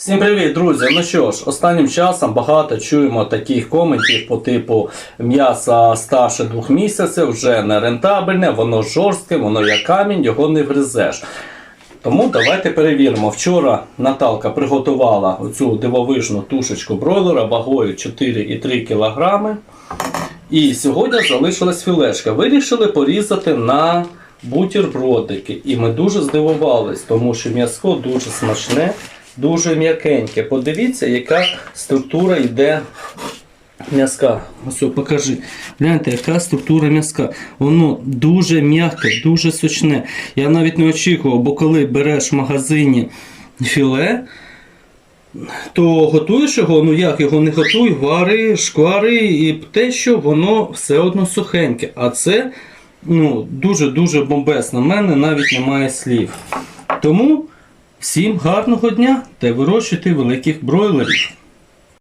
Всім привіт, друзі! Ну що ж, останнім часом багато чуємо таких коментів по типу м'ясо старше двох місяців, вже не рентабельне, воно жорстке, воно як камінь, його не гризеш. Тому давайте перевіримо. Вчора Наталка приготувала оцю дивовижну тушечку бройлера вагою 4,3 кг. І сьогодні залишилась філешка. Вирішили порізати на бутербродики. І ми дуже здивувались, тому що м'ясо дуже смачне, дуже м'якеньке. Подивіться, яка структура йде м'яска. Ось, покажи. Гляньте, яка структура м'яска. Воно дуже м'яке, дуже сочне. Я навіть не очікував, бо коли береш в магазині філе, то готуєш його, ну як його не готуй, вари, шквари і те, що воно все одно сухеньке. А це ну, дуже-дуже бомбесно. У мене навіть немає слів. Тому всім гарного дня та вирощуйте великих бройлерів.